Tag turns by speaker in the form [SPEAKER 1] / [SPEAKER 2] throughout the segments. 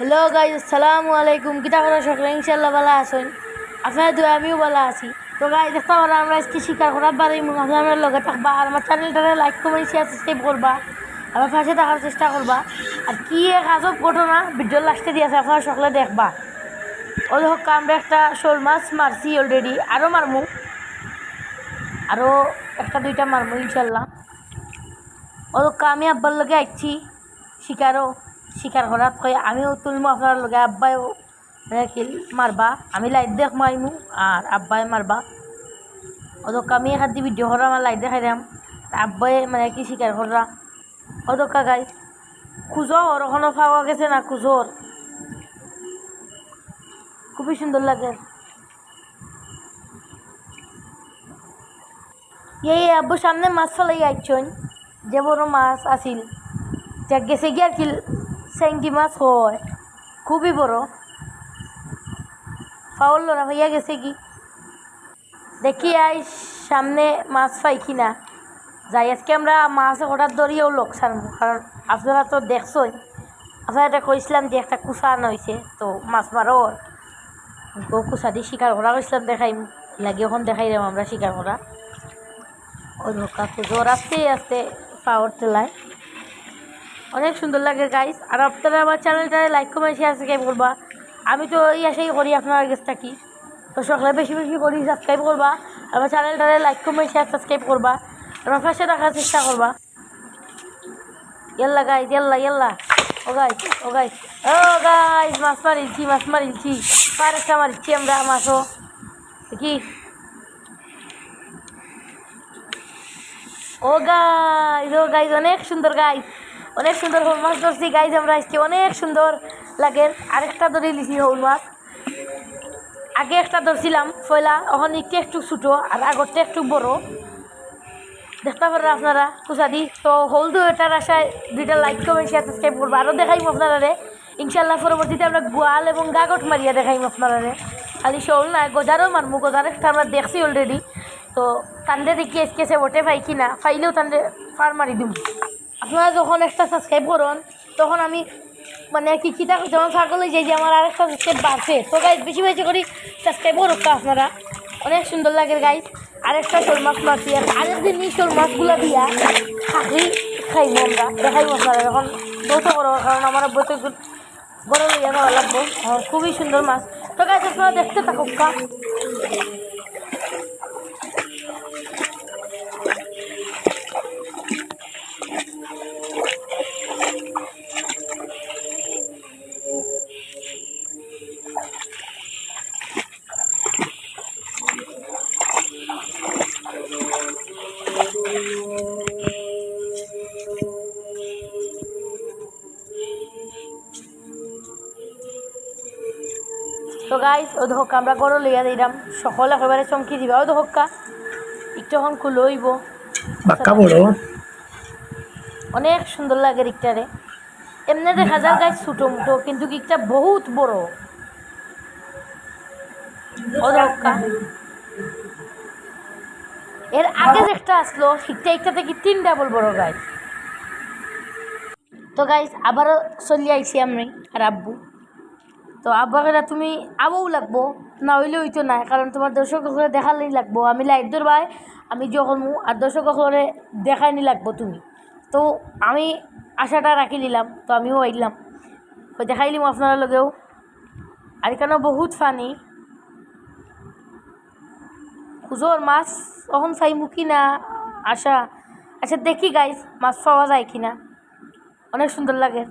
[SPEAKER 1] Hello guys আসসালামু আলাইকুম কিতা করে সকলে ইনশাল্লাহ ভালো আছেন আপনার দুই আমিও ভালো আছি তো গাই দেখতে পারা আমরা আজকে শিকার করার বারে আপনার লগে থাকবা আর আমার চ্যানেলটারে লাইক কমেন্ট শেয়ার সাবস্ক্রাইব করবা আমার পাশে থাকার চেষ্টা করবা আর কি এক আজব ঘটনা ভিডিও লাস্টে দিয়েছে আপনারা সকলে দেখবা ওই হোক আমরা একটা শোল মাছ মারছি অলরেডি আরও মারমু আরও একটা দুইটা মারমু ইনশাল্লাহ ওই হোক আমি আব্বার লগে আইছি শিকারও শিকার করাত কই আমিও তুলমু আপনার লগে আব্বাইও মানে কি মারবা? আমি লাইট দেখ মারিমু আর আব্বাই মারবা। অদক আমি এখান দিয়ে ভিডিও করা আমার লাইট দেখাই দাম আব্বাই মানে কি শিকার করা অদকা গাই খুঁজোর ওখানে পাওয়া গেছে না খুঁজোর খুবই সুন্দর লাগে। এই আব্বু, সামনে মাছ ফেলাই আইছন যে বড় মাছ আছিল, যা গেছে গিয়ে আর কি সেঙ্গি মাছ হয়। খুবই বড়। ফাউল না হইয়া গেছে কি? দেখি আই সামনে মাছ পাই কিনা। যাই, আজকে আমরা মাছ হঠাৎ ধরিয়েও লোক ছাড়বো। কারণ আপনারা তো দেখছই। আপনারা এটা কইছিলাম যে একটা কুসা আনা হয়েছে তো মাছ মারোর গো কুসা দিয়ে শিকার করা কইছিলাম, দেখাই লাগে ওখান দেখাই দেব আমরা শিকার করা। ওই ধোকা জোর আস্তে আস্তে পাওয়ার তেলায়। অনেক সুন্দর লাগে গাইস আর আপনারা আমার চ্যানেলটা লাইক কমেন্ট শেয়ার সাবস্ক্রাইব করবা। আমি তো এই আশাই করি আপনার কাছ থাকি তো সকালে বেশি বেশি করি সাবস্ক্রাইব করবা, আমার চ্যানেলটারে লাইক কমেন্ট শেয়ার সাবস্ক্রাইব করবা, আমার পাশে রাখার চেষ্টা করবা। ইয়াল্লা গাইজ ইয়াল্লা ইয়াল্লা। ও গাইজ ও গাইজ ও গাইজ মাছ মারিলছি মাছ মারিলছি পারেসটা মারিচ্ছি আমরা মাছও কি ও গাইজ ও গাইজ অনেক সুন্দর গাইজ অনেক সুন্দর হল মাছ ধরছি গাইজ আমরা আজকে অনেক সুন্দর লাগে। আরেকটা ধরে লিছি হল মাছ। আগে একটা ধরছিলাম পয়লা এখন একটু একটু ছোটো আর আগরটা একটু বড়। দেখতে পারেন আপনারা কুসাদি তো হলদু এটার আশায় দুইটা লাইক কমেন্ট শেয়ার সাবস্ক্রাইব করব। আরও দেখাইম আপনারা রে ইনশাল্লাহ পরবর্তীতে আমরা গোয়াল এবং গাগট মারিয়া দেখাইম আপনারা রে খালি শোল না, গজারও মারমু, গজার একটা আমরা দেখছি অলরেডি তো তান্ডে দেখি এসকে সে ওটে পাই কি না পাইলেও তান্ডে ফার মারি দিম। আপনারা যখন একটা সাবস্ক্রাইব করুন, তখন আমি মানে কি কিতা যেমন পাগল হয়ে যাই যে আমার আরেকটা সাবস্ক্রাইব বাড়ছে তো গাইজ বেশি বেশি করি সাবস্ক্রাইব করুক আপনারা। অনেক সুন্দর লাগে গাইজ আরেকটা শোল মাছ মারছি আর আরেকদিন এই শোল মাছগুলো দিয়া খাকরি খাইব আমরা, দেখাইব আপনারা যখন। যৌথ করব, কারণ আমার বইতে বড় লইয়া যাওয়া লাগবো খুবই সুন্দর মাছ। তো গাইজ আপনারা দেখতে থাকুক তো গাইজ ও ধক্কা আমরা গরু লইয়া দিলাম। সকল একেবারে চমকি দিবা। ও ধক্কা একটু এখন খুলইব অনেক সুন্দর লাগে রিকটারে। এমনি দেখা যায় গাছ ছোটো মুটো কিন্তু কিকটা বহুত বড়। ও এর আগে যে একটা আসলো শিখতে একটা থেকে তিন ডাবল বড় গাছ তো গাইস আবারও চলি আইছি আমি আর আব্বু। তো আব্বাকে তুমি আবও লাগবো, না হইলে হইতো না, কারণ তোমার দর্শক সকলে দেখালেই লাগবো। আমি লাইট ধরবাই, আমি যখন আর দর্শক সকলে দেখাইনি লাগবো তুমি। তো আমি আশাটা রাখি নিলাম, তো আমিও আইলাম। তো দেখাইলিম আপনার লগেও। আর এখানে বহুত ফানি খুজোর মাছ তখন চাইমু কি না? আশা। আচ্ছা দেখি গাইস মাছ পাওয়া যায় কিনা অনেক সুন্দর লাগে।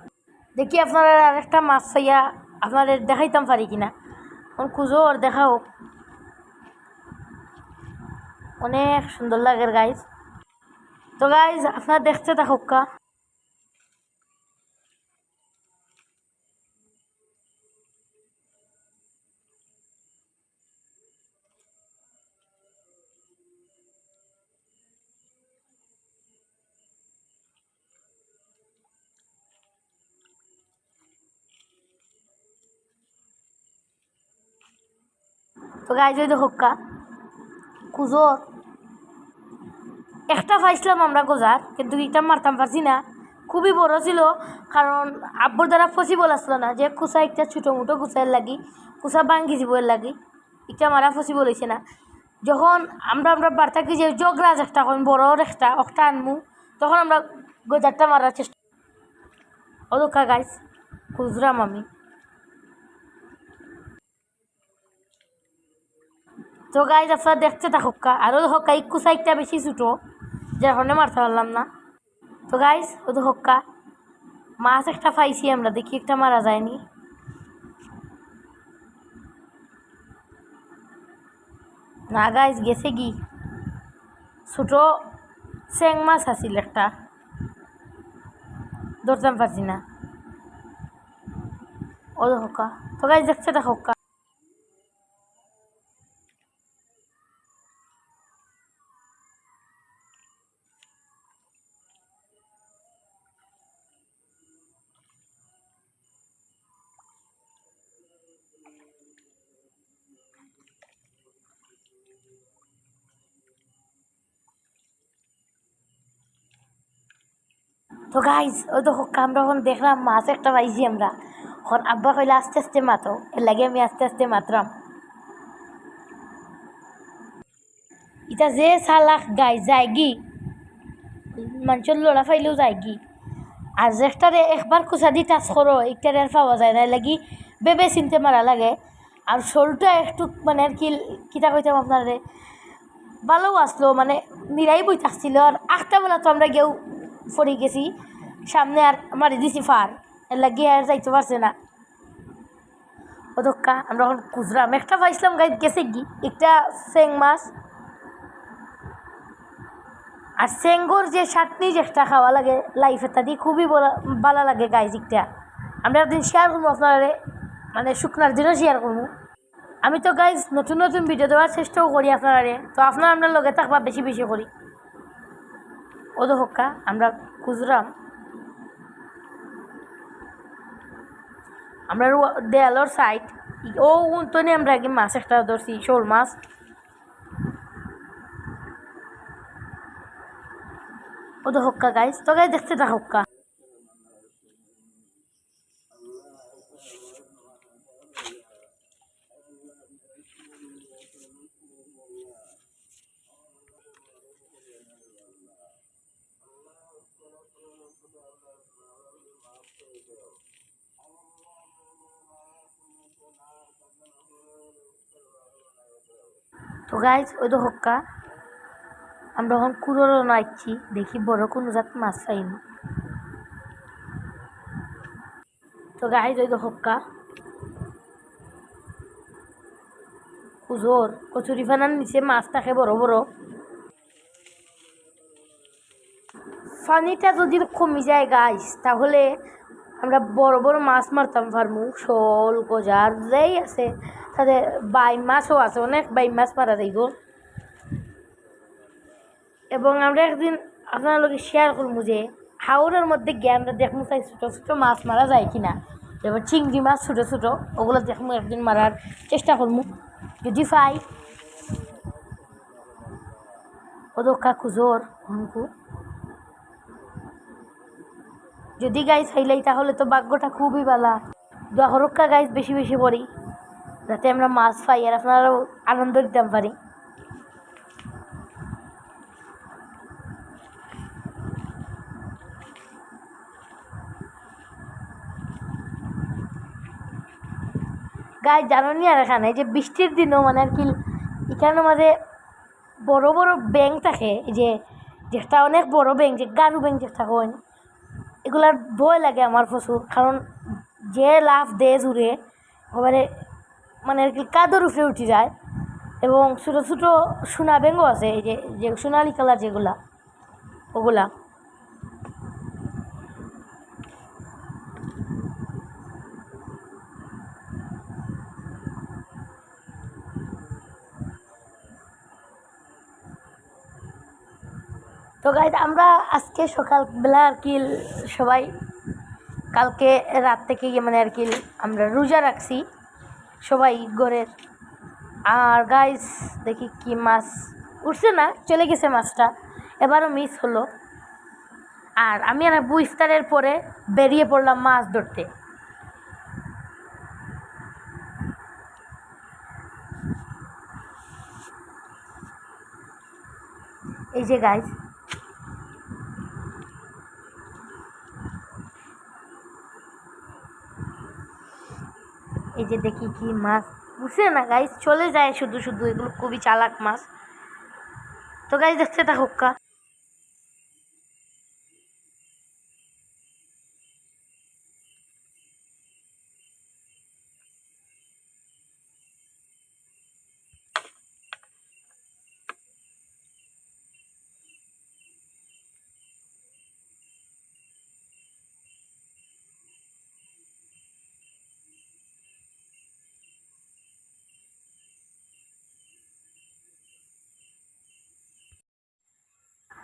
[SPEAKER 1] দেখি আপনারা আরেকটা মাছ পাইয়া আপনাদের দেখাইতাম পারি কিনা? এখন খুঁজো আর দেখাও। অনেক সুন্দর লাগে গাইজ তো গাইজ আপনার দেখতে থাকুক তো গাইজ ওই দেখুক কা কুজোর একটা পাইছিলাম আমরা গোজার কিন্তু একটা মারতাম পারছি না। খুবই বড় ছিল, কারণ আব্বুর দ্বারা পসিবল আসলো না যে কুসা একটা ছোটো মোটো কুচাইয়ের লাগি কুসা ভাঙ্গি জীবের লাগি এটা মারা পসিবল হয়েছে না। যখন আমরা আমরা বার্তা কি যে জগরাজ একটা করেন বড় একটা একটা আনমু, তখন আমরা গজারটা মারার চেষ্টা অদক্ষা গাইস খুচরাম আমি। তো গাইজ আপনারা দেখতে থাকুকা আরও হক্কা ইকু সাইডটা বেশি ছোটো, যার কারণে মারতে পারলাম না। তো গাইজ ও তো হক্কা মাছ একটা পাইছি আমরা, দেখি একটা মারা যায়নি। না গাইজ গেছে কি? ছোটো চেং মাছ আছিল একটা। ধরতাম পারছি না। ও তো হক্কা তো গাইজ দেখতে থাকুকা তো গাইজ ওই তো আমরা এখন দেখলাম মাছ একটা পাইছি আমরা। এখন আব্বা কইলে আস্তে আস্তে মাতো, এর লাগে আমি আস্তে আস্তে মাতরাম। ইটা যে সালাক গাই যায় গি মানুষের লড়া ফাইলেও যায় গি আর যেটারে একবার কুচা দি টাচ করো একটারে আর পাওয়া যায় না লাগি বেবে চিনতে মারা লাগে। আর শোলটা একটু মানে আর কি, কিতা কইতাম আপনারে ভালো আসলো মানে নিরাই বই থাকছিল আর আটটা বেলা তো আমরা গেও পড়ে গেছি। সামনে আর মারি দিছি ফার। এর লাগে আর যাইতে পারছে না। ও দক্কা আমরা এখন খুচরাম একটা পাইছিলাম গাইড গেছে কি? একটা চেং মাছ। আর চেঙ্গর যে চাটনি যেটা খাওয়া লাগে লাইফ এটা দিয়ে খুবই ভালো লাগে গাইজ একটা। আমরা একদিন শেয়ার করব আপনারা মানে শুকনার দিনও শেয়ার করব। আমি তো গাইজ নতুন নতুন ভিডিও দেওয়ার চেষ্টাও করি আপনারা তো আপনারা আমরা লগে থাকবা বেশি বেশি করি। ও হোকা আমরা খুজরাম আমরা দেয়ালর সাইড ও উন্তনে আমরা আগে মাছ একটা ধরছি, শোল মাছ। ও তো হক্কা গাইজ তো গাইজ দেখতে থাক হক্কা। তো গাইজ ওই তো হক্কা আমরা এখন কুড়োরও নাচছি দেখি বড় কোনো জাত মাছ পাইনি তো গাইজ ওই তো হক্কা কুজোর কচুরি ফানার নিচে মাছ থাকে বড় বড়। পানিটা যদি কমে যায় গাইস তাহলে আমরা বড় বড় মাছ মারতাম পারমু শোল গজার যেই আছে। তাতে বাই মাছও আছে, অনেক বাই মাছ মারা যাইব। এবং আমরা একদিন আপনার লোকে শেয়ার করব যে, হাওড়ের মধ্যে গিয়ে আমরা দেখব তাই ছোটো ছোটো মাছ মারা যায় কিনা। এবার চিংড়ি মাছ ছোটো ছোটো, ওগুলো দেখব একদিন মারার চেষ্টা করব। যদি পাই। ও দোকা খুজোর হংকু যদি গাইজ হাইলাই, তাহলে তো ভাগ্যটা খুবই ভালো দহরক্কা গাইজ বেশি বেশি পড়ি, যাতে আমরা মাছ পাই আর আপনারাও আনন্দ দিতে পারি। গায়ে জানি আর এখানে যে বৃষ্টির দিনও মানে আর কি, এখানে মাঝে বড় বড় ব্যাংক থাকে যে, যেটা অনেক বড় ব্যাংক যে গারু ব্যাংক যেটা হয় এগুলার ভয় লাগে আমার প্রচুর। কারণ যে লাভ দেয় জুড়ে এবারে মানে আর কি কাদর উপরে উঠে যায়। এবং ছোটো ছোটো সোনা ব্যাঙ্গও আছে, এই যে যে সোনালি কালার যেগুলা, ওগুলা। তো গাইড আমরা আজকে সকালবেলা আর কি সবাই কালকে রাত থেকে মানে আর কি আমরা রোজা রাখছি, সবাই ঘরের। আর গাইস দেখি কি মাছ উঠছে না, চলে গেছে মাছটা, এবারও মিস হলো। আর আমি আর আব্বু ইফতারের পরে বেরিয়ে পড়লাম মাছ ধরতে। এই যে গাইজ এই যে দেখি কি মাছ। বুঝছে না গাইজ চলে যায় শুধু শুধু এগুলো খুবই চালাক মাছ। তো গাইজ দেখতে থাকুক, কা।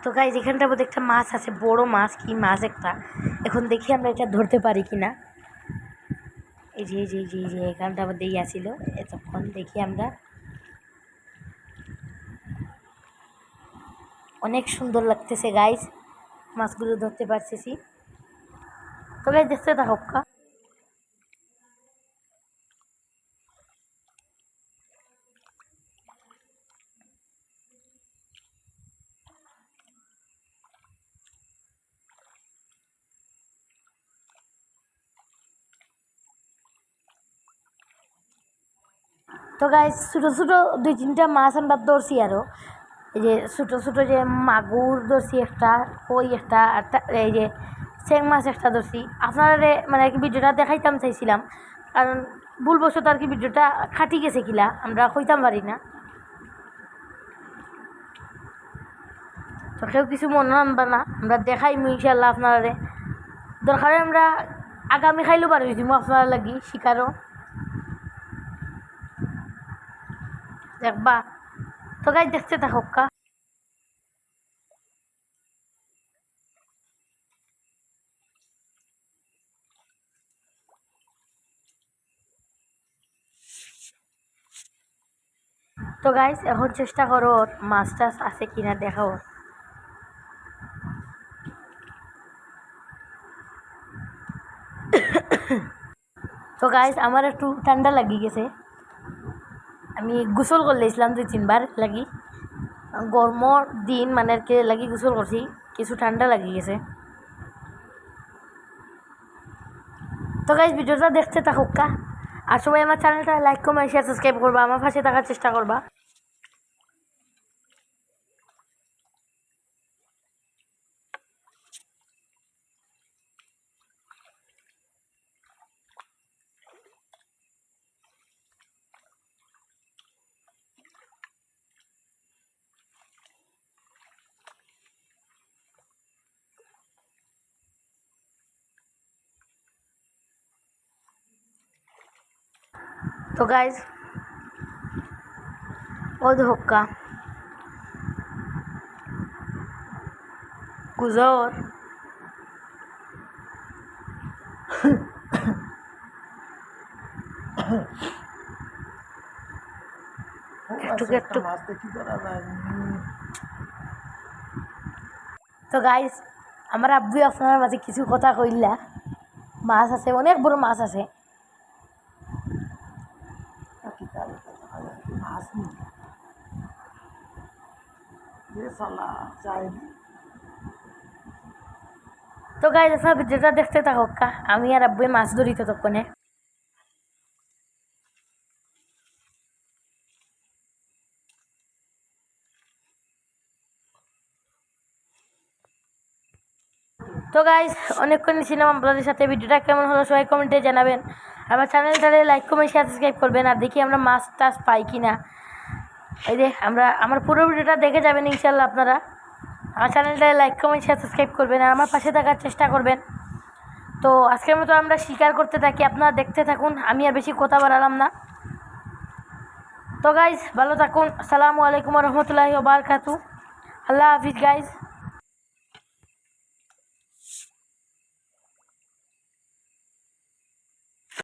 [SPEAKER 1] তো গাইজ এখানটার মধ্যে একটা মাছ আছে, বড় মাছ, কি মাছ একটা। এখন দেখি আমরা এটা ধরতে পারি কি না এই যে এই যে এই যে এই যে এখানটার মধ্যেই আসিল এতক্ষণ দেখি আমরা। অনেক সুন্দর লাগতেছে গাইজ মাছগুলো ধরতে পারতেছি তো দেখতে থাকুক তো গাইজ ছোটো ছোটো দুই তিনটা মাছ আমরা ধরছি আরও এই যে ছোটো ছোটো যে মাগুর ধরছি একটা, কই একটা এই যে চেং মাছ একটা ধরছি। আপনারা মানে কি ভিডিওটা দেখাইতাম চাইছিলাম, কারণ ভুলবশত আর কি ভিডিওটা খাটি গেছে কিলা, আমরা কইতাম পারি না। তো কেউ কিছু মনে আনবা না, আমরা দেখাইমু ইনশাল্লাহ আপনারা দরকারে আমরা আগামী খাইলেও পারি দিমু আপনারা লাগি, শিকারও। দেখবা তো গাই দেখতে থাকুক তো গাইস, এখন চেষ্টা করো মাছ টাছ আছে কিনা দেখা ওর তো গাইস, আমার একটু ঠান্ডা লাগি গেছে। আমি গোসল করে লেছিলাম দুই তিনবার লাগি গরমর দিন মানে আর কি লাগি গোসল করছি কিছু ঠান্ডা লাগি গেছে। তো গাইজ ভিডিওটা দেখতে থাকুক কা। আর সবাই আমার চ্যানেলটা লাইক কমেন্ট শেয়ার সাবস্ক্রাইব করবা, আমার পাশে থাকার চেষ্টা করবা। তো গাইজ ও ধোক্কা। গুজর। একটু একটু
[SPEAKER 2] মাছটা কি করা যায়? উম,
[SPEAKER 1] তো গাইজ আমার আব্বু আপনার মাঝে কিছু কথা কইলা মাছ আছে অনেক বড় মাছ আছে
[SPEAKER 2] কি তার দেখা যায় কি মাছ নেই এ শালা চাই
[SPEAKER 1] তো গাইজ আপনার ভিডিওটা দেখতে থাকুক আমি আর আব্বুয়ে মাছ ধরি ততক্ষণে। তো গাইজ অনেকক্ষণ ছিলাম আপনাদের সাথে। ভিডিওটা কেমন হলো সবাই কমেন্টে জানাবেন। আমার চ্যানেলটারে লাইক কমেন্ট শেয়ার সাবস্ক্রাইব করবেন আর দেখি আমরা মাছ টাছ পাই কি না এই যে আমরা, আমার পুরো ভিডিওটা দেখে যাবেন ইনশাল্লাহ আপনারা। আমার চ্যানেলটায় লাইক কমেন্ট শেয়ার সাবস্ক্রাইব করবেন আর আমার পাশে থাকার চেষ্টা করবেন। তো আজকের মতো আমরা স্বীকার করতে থাকি। আপনারা দেখতে থাকুন, আমি আর বেশি কথা বাড়ালাম না। তো গাইজ ভালো থাকুন। আসসালামু আলাইকুম রহমতুল্লাহি বারকাতু। আল্লাহ হাফিজ গাইজ